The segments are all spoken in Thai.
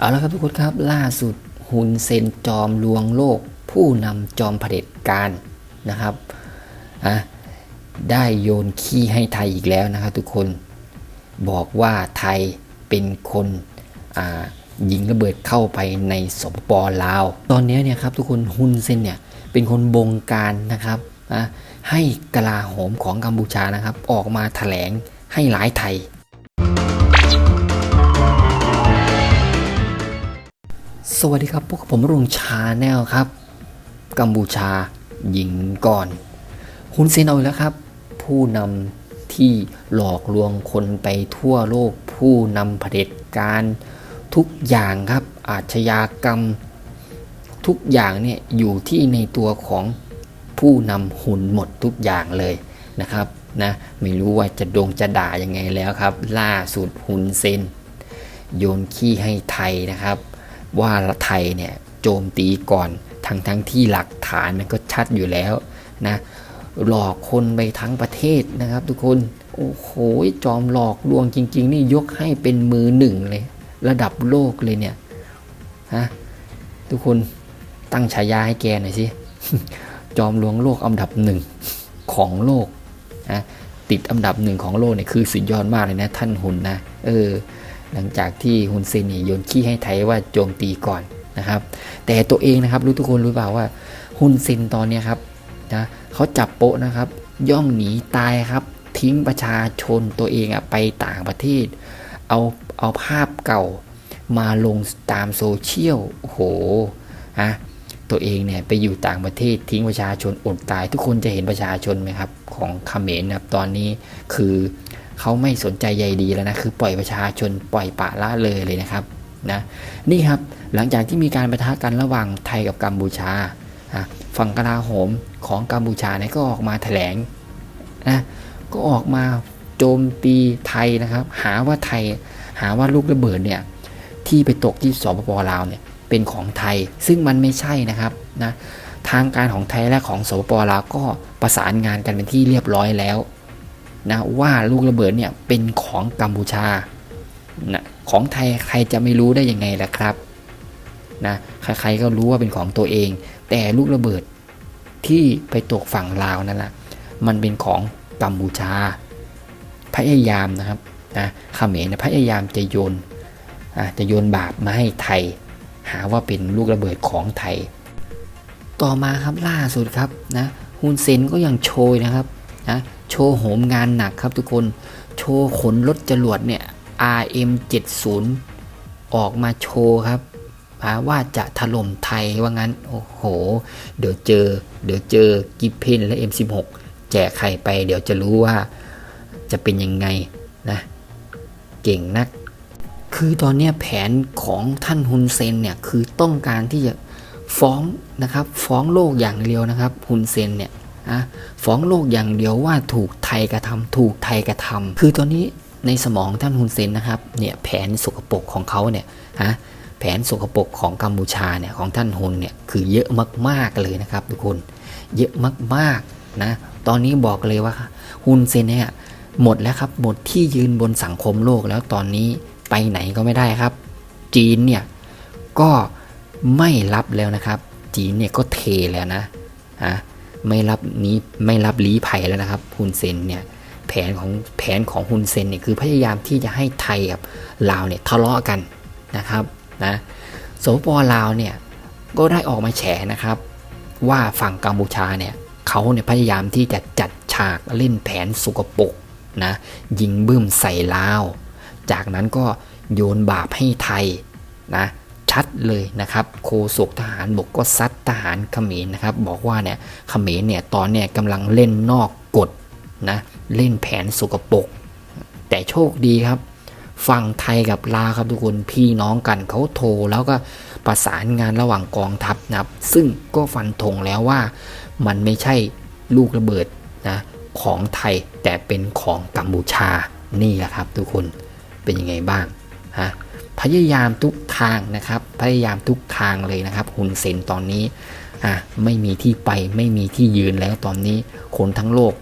เอาละครับทุกคนครับล่าสุดฮุนเซนจอมลวงโลก ผู้นำจอมเผด็จการนะครับอะได้โยนขี้ให้ไทยอีกแล้วนะครับทุกคนบอกว่าไทยเป็นคนยิงระเบิดเข้าไปในสปปลาว ตอนนี้เนี่ยครับทุกคนฮุนเซนเนี่ยเป็นคนบงการนะครับให้กลาโหมของกัมพูชานะครับ ออกมาแถลงให้ร้ายไทย สวัสดีครับ พวกผมรุงชาแนลครับ กัมพูชายิงก่อนฮุนเซนเอาแล้วครับ ผู้นำที่หลอกลวงคนไปทั่วโลก ผู้นำเผด็จการทุกอย่างครับ อาชญากรรม ทุกอย่างเนี่ยอยู่ที่ในตัวของผู้นำหุ่นหมดทุกอย่างเลยนะครับนะไม่รู้ว่าจะดงจะด่ายังไงแล้วครับ ล่าสุดฮุนเซนโยนขี้ให้ไทยนะครับ ว่าไทยเนี่ยโจมตีก่อนทั้งทั้งที่หลักฐานมันก็ชัดอยู่แล้วนะหลอกคนไปทั้งประเทศนะครับทุกคนโอ้โหจอมหลอกลวงจริง ๆ นี่ยกให้เป็นมือหนึ่งเลย ระดับโลกเลยเนี่ยฮะทุกคนตั้งฉายาให้แกหน่อยสิจอมลวงโลกอันดับหนึ่งของโลกนะติดอันดับหนึ่งของโลกเนี่ยคือสุดยอดมากเลยนะท่านหุ่นนะเออ หลังจากที่ฮุนเซนเนี่ยโยนขี้ให้ไทยว่าโจมตีก่อนนะครับ แต่ตัวเองนะครับรู้ทุกคนรู้เปล่าว่าฮุนเซนตอนนี้ครับนะเขาจับโปะนะครับ ย่องหนีตายครับ ทิ้งประชาชนตัวเองอะไปต่างประเทศ เอาเอาภาพเก่ามาลงตามโซเชียลโอ้โหฮะตัวเองเนี่ยไปอยู่ต่างประเทศทิ้งประชาชนอดตาย ทุกคนจะเห็นประชาชนไหมครับ ของเขมรนะครับตอนนี้คือ เขาไม่สนใจใยดีแล้วนะคือปล่อยประชาชนปล่อยปะละเลยเลยนะครับนะนี่ครับหลังจากที่มีการประทะกันระหว่างไทยกับกัมพูชา ฝั่งกลาโหมของกัมพูชาเนี่ยก็ออกมาแถลงนะก็ออกมาโจมตีไทยนะครับ หาว่าไทยหาว่าลูกระเบิดเนี่ยที่ไปตกที่สปปลาวเนี่ยเป็นของไทย ซึ่งมันไม่ใช่นะครับนะทางการของไทยและของสปปลาวก็ประสานงานกันเป็นที่เรียบร้อยแล้ว นะว่าลูกระเบิดเนี่ยเป็นของกัมพูชานะของไทยใครจะไม่รู้ได้ยังไงล่ะครับนะใครๆก็รู้ว่าเป็นของตัวเอง แต่ลูกระเบิดที่ไปตกฝั่งลาวนั่นแหละมันเป็นของกัมพูชา พยายามนะครับนะเขมรนะพยายามจะโยนจะโยนบาปมาให้ไทย หาว่าเป็นลูกระเบิดของไทย ต่อมาครับล่าสุดครับนะฮุนเซนก็ยังโชยนะครับนะ โชว์โหมงานหนักครับทุกคน โชว์ขนรถจรวดเนี่ย RM70 ออกมาโชว์ครับว่าจะถล่มไทยว่างั้น โอ้โห เดี๋ยวเจอ เดี๋ยวเจอกิฟเพนและ M16 แจกใครไป เดี๋ยวจะรู้ว่าจะเป็นยังไงนะ เก่งนัก คือตอนนี้แผนของท่านฮุนเซนเนี่ย คือต้องการที่จะฟ้องนะครับ ฟ้องโลกอย่างเดียวนะครับฮุนเซนเนี่ยะฟ้องโลกอย่างเดียวว่าถูกไทยกระทำถูกไทยกระทำคือตอนนี้ในสมองท่านฮุนเซนนะครับเนี่ยแผนสกปรกของเขาเนี่ยฮะแผนสกปรกของกัมพูชาเนี่ยของท่านฮุนเนี่ยคือเยอะมากๆเลยนะครับทุกคนเยอะมากๆนะตอนนี้บอกเลยว่าฮุนเซนเนี่ยหมดแล้วครับหมดที่ยืนบนสังคมโลกแล้วตอนนี้ไปไหนก็ไม่ได้ครับ จีนเนี่ยก็ไม่รับแล้วนะครับ จีนเนี่ยก็เทแล้วนะฮะ ไม่รับนี้ไม่รับลี้ภัยแล้วนะครับฮุนเซนเนี่ยแผนของแผนของฮุนเซนเนี่ยคือพยายามที่จะให้ไทยกับลาวเนี่ยทะเลาะกันนะครับนะสปปลาวเนี่ยก็ได้ออกมาแฉนะครับ ว่าฝั่งกัมพูชาเนี่ยเขาเนี่ยพยายามที่จะจัดฉากเล่นแผนสุกปกนะยิงบึ้มใส่ลาว จากนั้นก็โยนบาปให้ไทยนะ ชัดเลยนะครับ โคศกทหารบกก็ซัดทหารเขมรนะครับ บอกว่าเนี่ยเขมรเนี่ยตอนเนี่ยกำลังเล่นนอกกฎนะเล่นแผนสุกปรกแต่โชคดีครับฝั่งไทยกับลาวครับทุกคนพี่น้องกันเขาโทรแล้วก็ประสานงานระหว่างกองทัพนะครับ ซึ่งก็ฟันธงแล้วว่ามันไม่ใช่ลูกระเบิดนะของไทยแต่เป็นของกัมพูชานี่แหละครับทุกคนเป็นยังไงบ้างฮะ พยายามทุกทางนะครับ พยายามทุกทางเลยนะครับฮุนเซนตอนนี้อะไม่มีที่ไปไม่มีที่ยืนแล้วตอนนี้คนทั้งโลก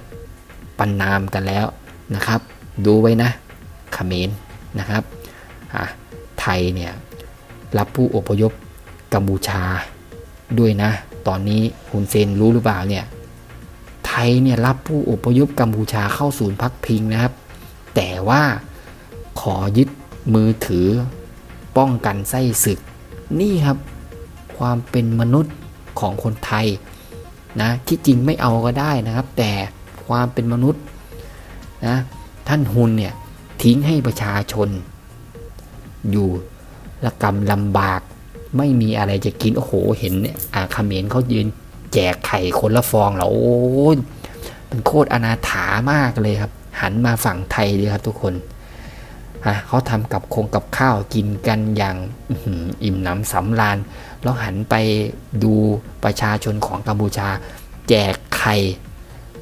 ปันนามกันแล้วนะครับ ดูไว้นะเขมรนะครับอะไทยเนี่ยรับผู้อพยพกัมพูชาด้วยนะ ตอนนี้ฮุนเซนรู้หรือเปล่าเนี่ยไทยเนี่ยรับผู้อพยพกัมพูชาเข้าศูนย์พักพิงนะครับ แต่ว่าขอยึดมือถือ ป้องกันไส้ศึก นี่ครับความเป็นมนุษย์ของคนไทยนะที่จริงไม่เอาก็ได้นะครับ แต่ความเป็นมนุษย์นะท่านฮุนเนี่ยทิ้งให้ประชาชน อยู่ละกำลำบาก ไม่มีอะไรจะกินโอ้โหเห็นเนี่ยอ่าเขมรเขายืนแจกไข่คนละฟองแล้วโอ้มันโคตรอนาถามากเลยครับ หันมาฝั่งไทยเลยครับทุกคน ฮะเขาทำกับคงกับข้าวกินกันอย่างอิ่มหนำสำราญแล้วหันไปดูประชาชนของกัมพูชา แจกไข่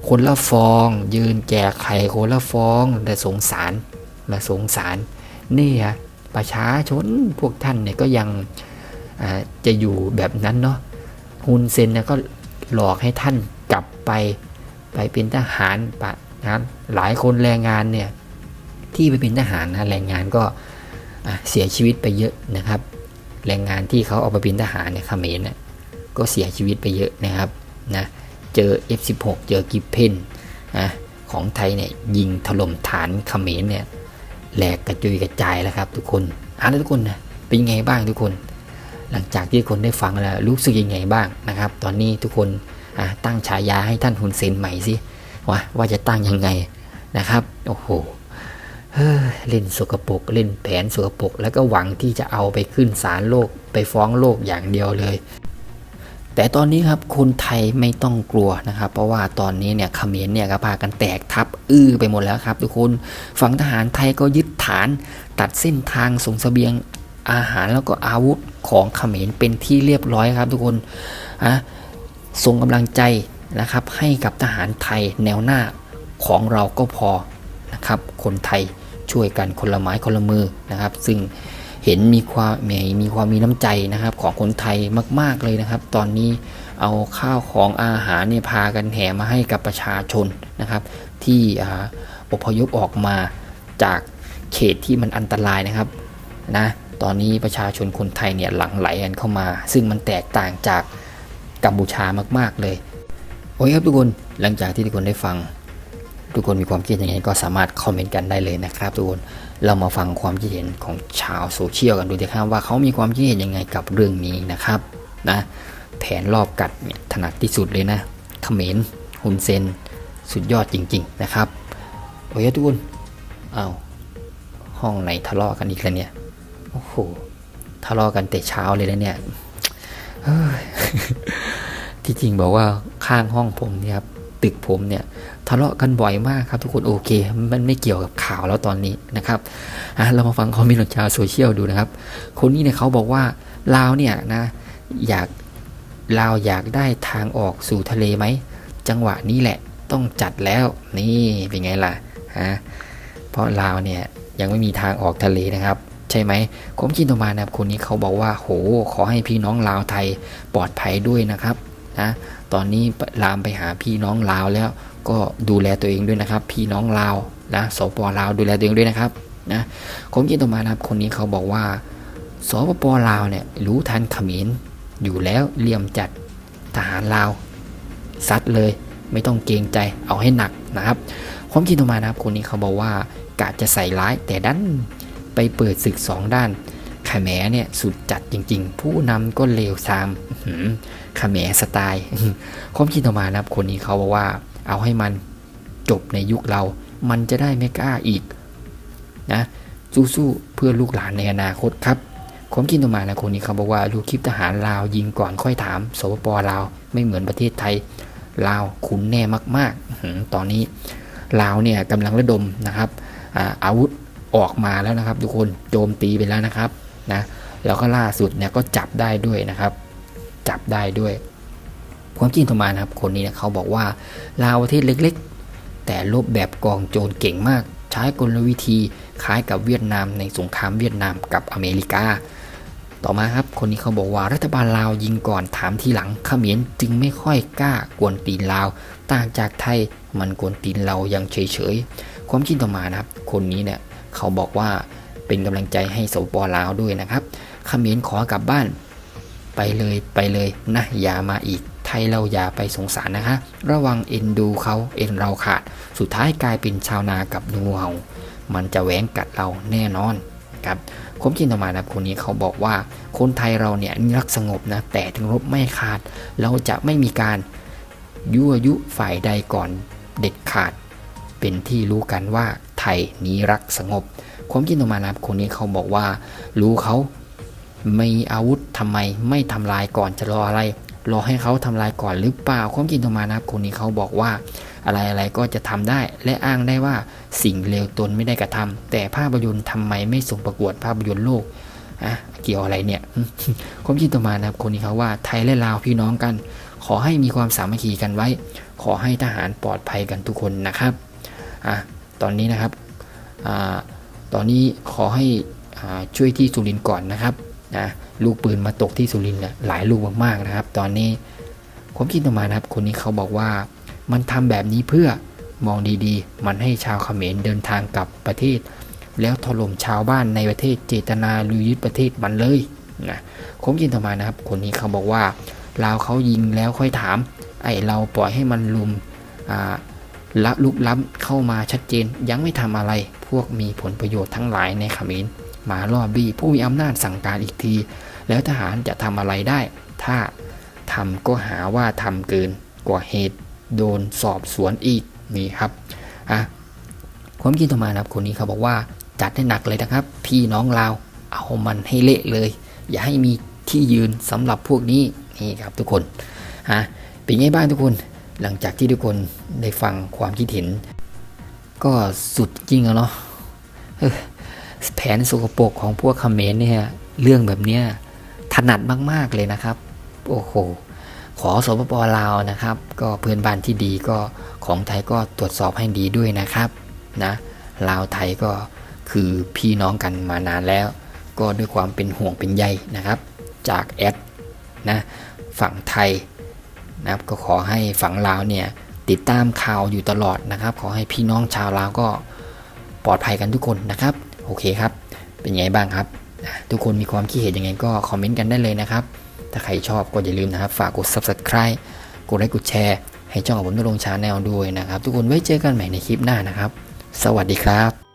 คนละฟอง ยืนแจกไข่คนละฟองแต่สงสารและสงสารนี่ฮะประชาชนพวกท่านเนี่ยก็ยังจะอยู่แบบนั้นเนาะฮุนเซนเนี่ยก็หลอกให้ท่านกลับไปไปเป็นทหารปะนะครับหลายคนแรงงานเนี่ย ที่ไปเป็นทหารนะแรงงานก็เสียชีวิตไปเยอะนะครับ แรงงานที่เขาเอาไปเป็นทหารเนี่ยเขมรเนี่ยก็เสียชีวิตไปเยอะนะครับนะเจอ F16 เจอกิฟเพนนะของไทยเนี่ยยิงถล่มฐานเขมรเนี่ยแหลกกระจุยกระจายแล้วครับทุกคนอ่านแล้วทุกคนนะเป็นไงบ้างทุกคน หลังจากที่คนได้ฟังแล้วรู้สึกยังไงบ้างนะครับ ตอนนี้ทุกคนตั้งฉายาให้ท่านฮุนเซนใหม่สิว่าว่าจะตั้งยังไงนะครับ โอ้โห เล่นสกปรกเล่นแผนสกปรกแล้วก็หวังที่จะเอาไปขึ้นศาลโลกไปฟ้องโลกอย่างเดียวเลย แต่ตอนนี้ครับคนไทยไม่ต้องกลัวนะครับ เพราะว่าตอนนี้เนี่ยเขมรเนี่ยก็พากันแตกทับอื้อไปหมดแล้วครับทุกคนฝั่งทหารไทยก็ยึดฐานตัดเส้นทางส่งเสบียงอาหารแล้วก็อาวุธของเขมรเป็นที่เรียบร้อยครับทุกคนอะส่งกำลังใจนะครับให้กับทหารไทยแนวหน้าของเราก็พอนะครับคนไทย ช่วยกันคนละไม้คนละมือนะครับ ซึ่งเห็นมีความมีมีความมีน้ำใจนะครับ ของคนไทยมาก ๆเลยนะครับ ตอนนี้เอาข้าวของอาหารเนี่ยพากันแห่มาให้กับประชาชนนะครับ ที่ออพยพออกมาจากเขตที่มันอันตรายนะครับนะตอนนี้ประชาชนคนไทยเนี่ยหลั่งไหลกันเข้ามา ซึ่งมันแตกต่างจากกัมพูชามาก ๆ เลย โอเคครับทุกคนหลังจากที่ทุกคนได้ฟัง ทุกคนมีความคิดยังไงก็สามารถคอมเมนต์กันได้เลยนะครับทุกคนเรามาฟังความคิดเห็นของชาวโซเชียลกันดูดีครับว่าเขามีความคิดเห็นยังไงกับเรื่องนี้นะครับนะแผนรอบกัดเนี่ยถนัดที่สุดเลยนะเขมรฮุนเซนสุดยอดจริง ๆ นะครับโอเคทุกคนเอาวห้องไหนทะเลาะกันอีกแล้วเนี่ยโอ้โหทะเลาะกันแต่เช้าเลยนะเนี่ยเฮ้ยที่จริงบอกว่าข้างห้องผมเนี่ยครับ ตึกผมเนี่ยทะเลาะกันบ่อยมากครับทุกคนโอเค มันไม่เกี่ยวกับข่าวแล้วตอนนี้นะครับอะเรามาฟังคอมเมนต์ของชาวโซเชียลดูนะครับ คนนี้เนี่ยเขาบอกว่าลาวเนี่ยนะอยากลาวอยากได้ทางออกสู่ทะเลไหมจังหวะนี้แหละต้องจัดแล้วนี่เป็นไงล่ะฮะเพราะลาวเนี่ยยังไม่มีทางออกทะเลนะครับใช่ไหมผมคิดออมานะครับคนนี้เขาบอกว่าโหขอให้พี่น้องลาวไทยปลอดภัยด้วยนะครับ นะตอนนี้ลามไปหาพี่น้องลาวแล้ว ก็ดูแลตัวเองด้วยนะครับ พี่น้องลาวนะสปลาวดูแลตัวเองด้วยนะครับนะผมคิดออมานะครับคนนี้เขาบอกว่าสปปลาวเนี่ยรู้ทันเขมรอยู่แล้วเลี่ยมจัดทหารลาวซัดเลยไม่ต้องเกรงใจเอาให้หนักนะครับ ความคิดออมานะครับคนนี้เขาบอกว่ากะจะใส่ร้ายแต่ดันไปเปิดศึกสองด้าน ขแมเนี่ยสุดจัดจริง ๆ ผู้นำก็เลวทรามอื้อหือขแมสไตล์ความคิดออกมานะครับ คนนี้เขาบอกว่า เอาให้มันจบในยุคเรา มันจะได้ไม่กล้าอีกนะสู้ๆเพื่อลูกหลานในอนาคตครับความคิดออกมานะคนนี้เขาบอกว่าดูคลิปทหารลาวยิงก่อนค่อยถามสปปลาวไม่เหมือนประเทศไทยลาวขุนแน่มากๆตอนนี้ลาวเนี่ยกำลังระดมนะครับอาวุธออกมาแล้วนะครับ ทุกคนโจมตีไปแล้วนะครับ นะแล้วก็ล่าสุดเนี่ยก็จับได้ด้วยนะครับ จับได้ด้วยความจริงต่อมานะครับคนนี้เนี่ยเขาบอกว่าลาวประเทศเล็กๆ แต่ลบแบบกองโจรเก่งมาก ใช้กลวิธีคล้ายกับเวียดนามในสงครามเวียดนามกับอเมริกา ต่อมาครับคนนี้เขาบอกว่ารัฐบาลลาวยิงก่อนถามทีหลังเขมรจึงไม่ค่อยกล้ากวนตีนลาวต่างจากไทยมันกวนตีนเรายังเฉยๆความจริงต่อมานะครับ คนนี้เนี่ยเขาบอกว่า เป็นกำลังใจให้สปปลาวด้วยนะครับขมรขอกลับบ้าน ไปเลยไปเลยนะอย่ามาอีก ไทยเราอย่าไปสงสารนะคะ ระวังเอ็นดูเขาเอ็นเราขาด สุดท้ายกลายเป็นชาวนากับงูเห่ามันจะแหวงกัดเราแน่นอนครับผมคิดต่อมานะคนนี้เขาบอกว่าคนไทยเราเนี่ยรักสงบนะแต่ถึงรบไม่ขาด เราจะไม่มีการยั่วยุฝ่ายใดก่อนเด็ดขาด เป็นที่รู้กันว่าไทยนี้รักสงบ ความคิดต่อมานะคนนี้เขาบอกว่า รู้เขามีอาวุธทำไมไม่ทำลายก่อนจะรออะไร รอให้เขาทำลายก่อนหรือเปล่าความคิดต่อมานะคนนี้เขาบอกว่า อะไรอะไรก็จะทำได้ และอ้างได้ว่าสิ่งเลวตนไม่ได้กระทำแต่ภาพยนตร์ทำไมไม่ส่งประกวดภาพยนตร์โลกอะเกี่ยวอะไรเนี่ยความคิดต่อมานะครับคนนี้เขาว่าไทยและลาวพี่น้องกัน ขอให้มีความสามัคคีกันไว้ ขอให้ทหารปลอดภัยกันทุกคนนะครับ อะตอนนี้นะครับอาตอนนี้ขอให้อ่าช่วยที่สุรินทร์ก่อนนะครับนะลูกปืนมาตกที่สุรินทร์เนี่ยหลายลูกมากๆนะครับ ตอนนี้ความคิดต่อมานะครับ คนนี้เขาบอกว่ามันทำแบบนี้เพื่อมองดีๆ มันให้ชาวเขมรเดินทางกลับประเทศ แล้วถล่มชาวบ้านในประเทศเจตนาลุยยึดประเทศมันเลยนะผมกินต่อมานะครับ คนนี้เขาบอกว่าลาเขายิงแล้วค่อยถาม ไอเราปล่อยให้มันลุมอ่า ละลุกล้ำเข้ามาชัดเจน ยังไม่ทำอะไร พวกมีผลประโยชน์ทั้งหลายในขมรมาล่อบี้ผู้มีอำนาจสั่งการอีกที แล้วทหารจะทำอะไรได้ ถ้าทำก็หาว่าทำเกินกว่าเหตุโดนสอบสวนอีกนี่ครับอะความคิดต่อมานะครับคนนี้เขาบอกว่าจัดให้หนักเลยนะครับ พี่น้องเราวเอามันให้เละเลย อย่าให้มีที่ยืนสำหรับพวกนี้นี่ครับทุกคนฮะเป็นไงบ้างทุกคน หลังจากที่ทุกคนได้ฟังความคิดเห็น ก็สุดจริงอะเนาะเอแผนสกปรกของพวกคอมเขมรเนี่ยเรื่องแบบเนี้ยถนัดมาก ๆ เลยนะครับ โอ้โห ขอสปปลาวนะครับ ก็เพื่อนบ้านที่ดีก็ของไทยก็ตรวจสอบให้ดีด้วยนะครับนะลาวไทยก็คือพี่น้องกันมานานแล้ว ก็ด้วยความเป็นห่วงเป็นใยนะครับ จากแอดนะฝั่งไทย นะครับก็ขอให้ฝั่งลาวเนี่ยติดตามข่าวอยู่ตลอดนะครับ ขอให้พี่น้องชาวลาวก็ปลอดภัยกันทุกคนนะครับ โอเคครับ เป็นไงบ้างครับ ทุกคนมีความคิดเห็นยังไงก็คอมเมนต์กันได้เลยนะครับ ถ้าใครชอบก็อย่าลืมนะครับ ฝากกด subscribe กดไลค์กดแชร์ให้ช่องของผมนรงชาแนลด้วยนะครับ ทุกคนไว้เจอกันใหม่ในคลิปหน้านะครับ สวัสดีครับ